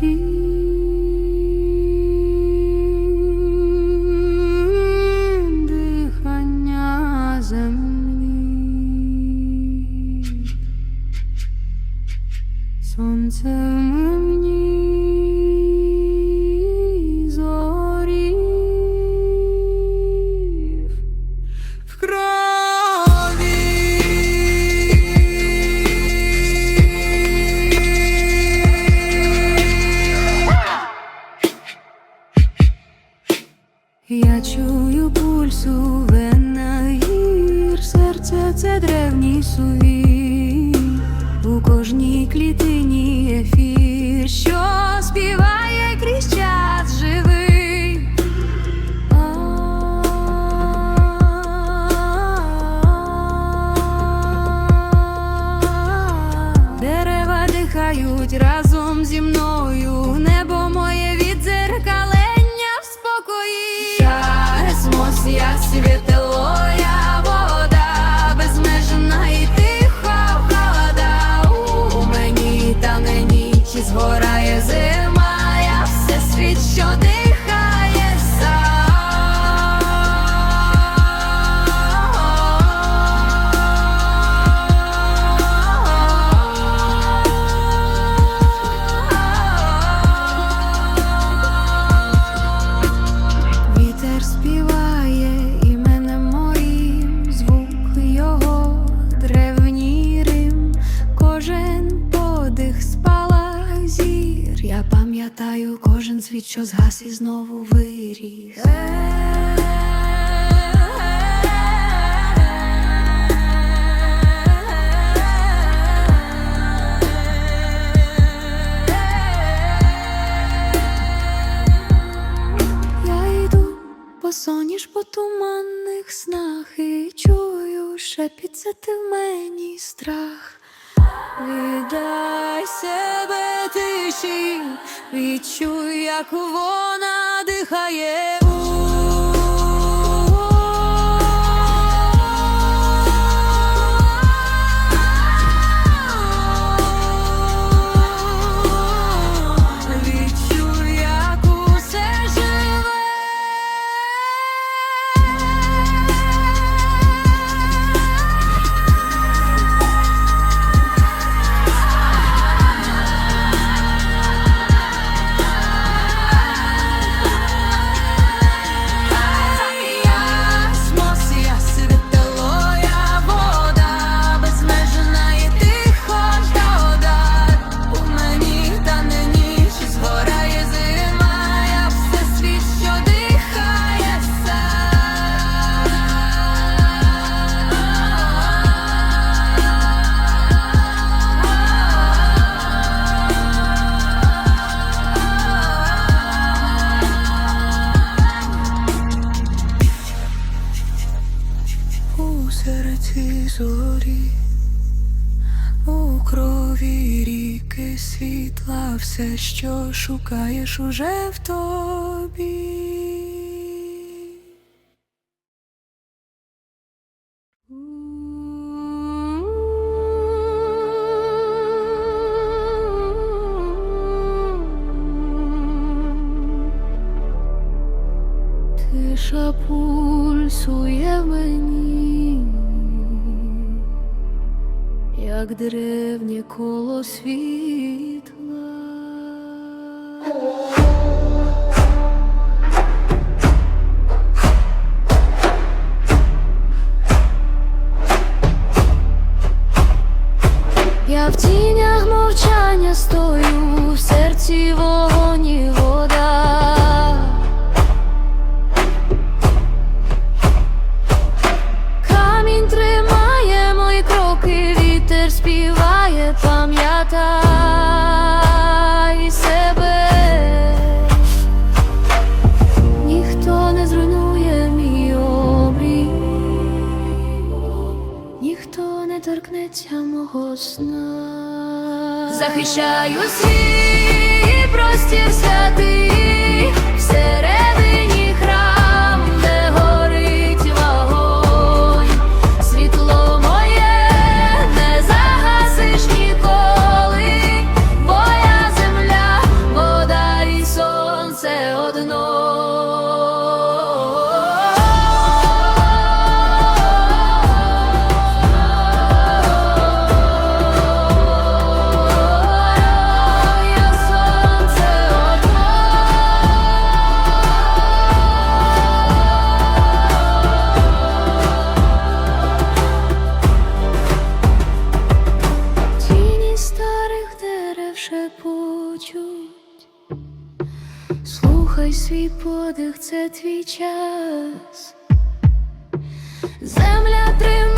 Jesus. Я чую пульс у гір, серце це древній сувій, у кожній клітині ефір, що співає. я себе кожен цвіт, що згас і знову виріс. Соніж по туманних снах і чую шепіт, це ти в мені страх віддай себе тиші, відчуй, як вона дихає. все, що шукаєш уже в тобі. Тиша пульсує мені, як древнє коло світ. свій подих, це твій час. Земля тримає.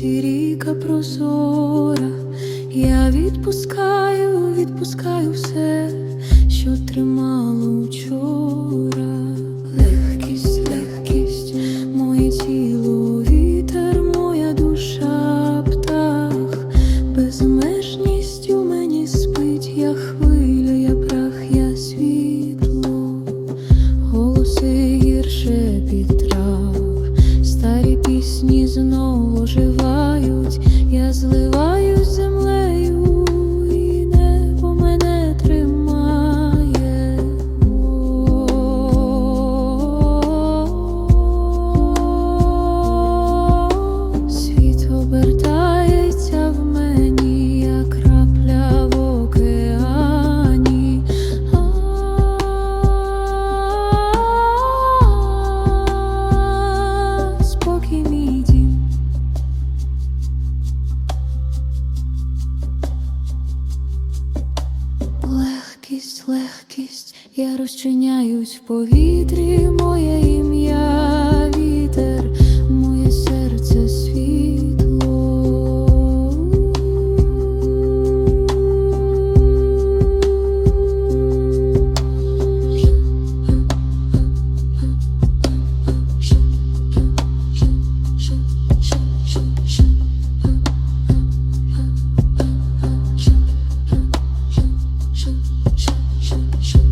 серці ріка прозора, я відпускаю, відпускаю все, що тримала. легкість, легкість, я розчиняюсь в повітрі, моє ім'я, вітер, моє серце світло. Thank you. shh, shh.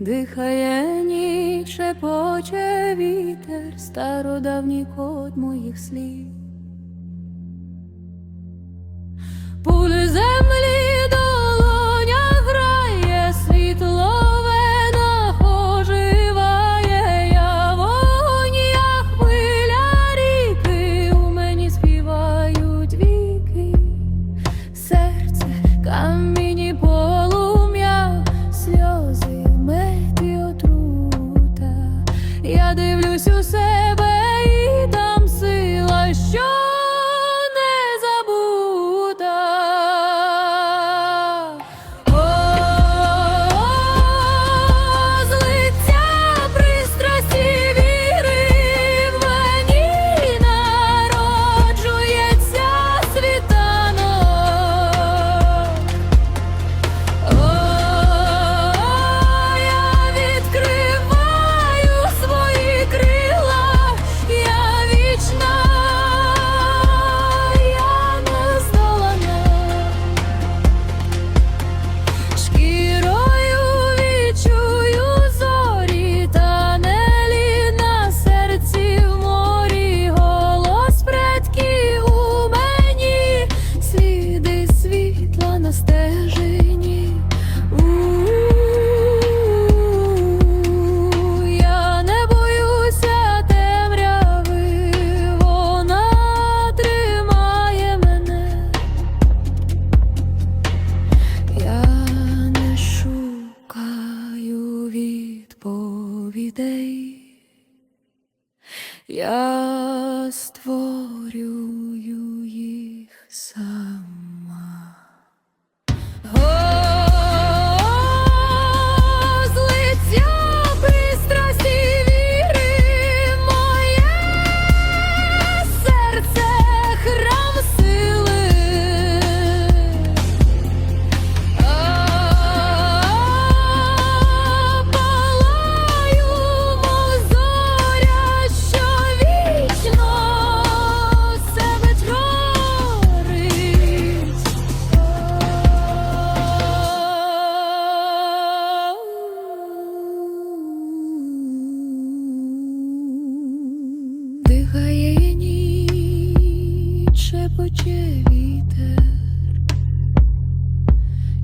Дихає ніч, шепоче вітер, стародавній код моїх слів. Пуль землі долоня грає, світло венах оживає, я вогонь, хвиля ріки, у мені співають віки, серце, камінь So шепоче вітер.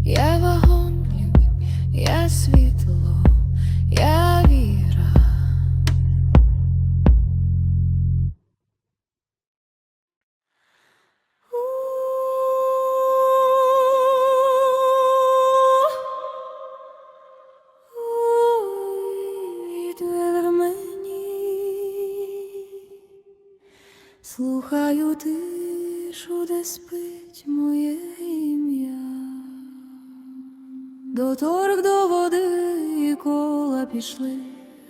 Я вагон, я світло, я віра. Слухаю тишу, спить моє ім'я. Доторк до води і кола пішли.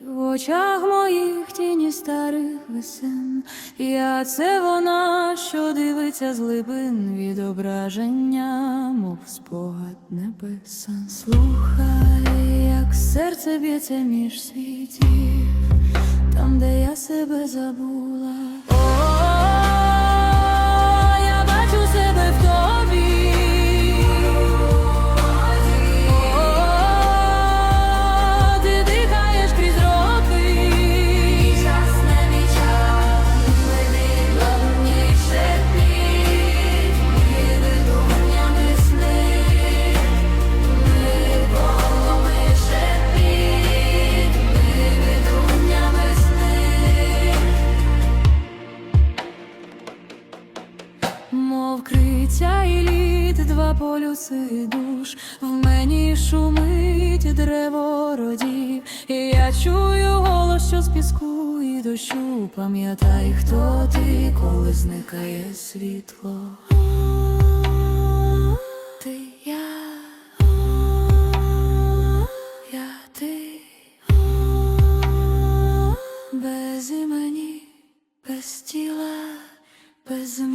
В очах моїх тіні старих весен. Я це вона, що дивиться з глибин відображення, мов спогад небеса. Слухай, як серце б'ється між світів, там, де я себе забула. Лід, два полюси душ, в мені шумить древо родів, і я чую голос, що з піску і дощу. Пам'ятай, хто ти, коли зникає світло. Ти я, ти, без імені, без тіла, без межі.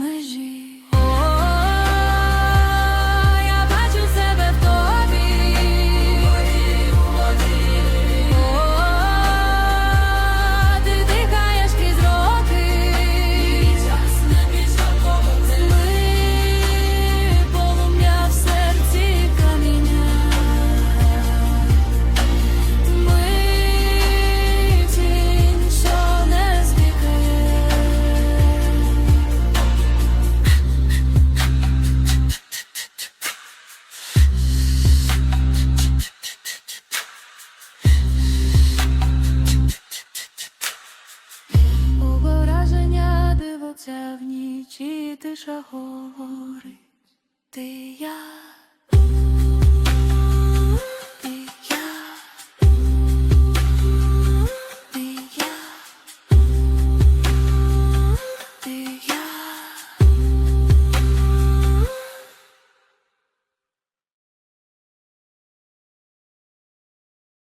тиша говорить, ти я.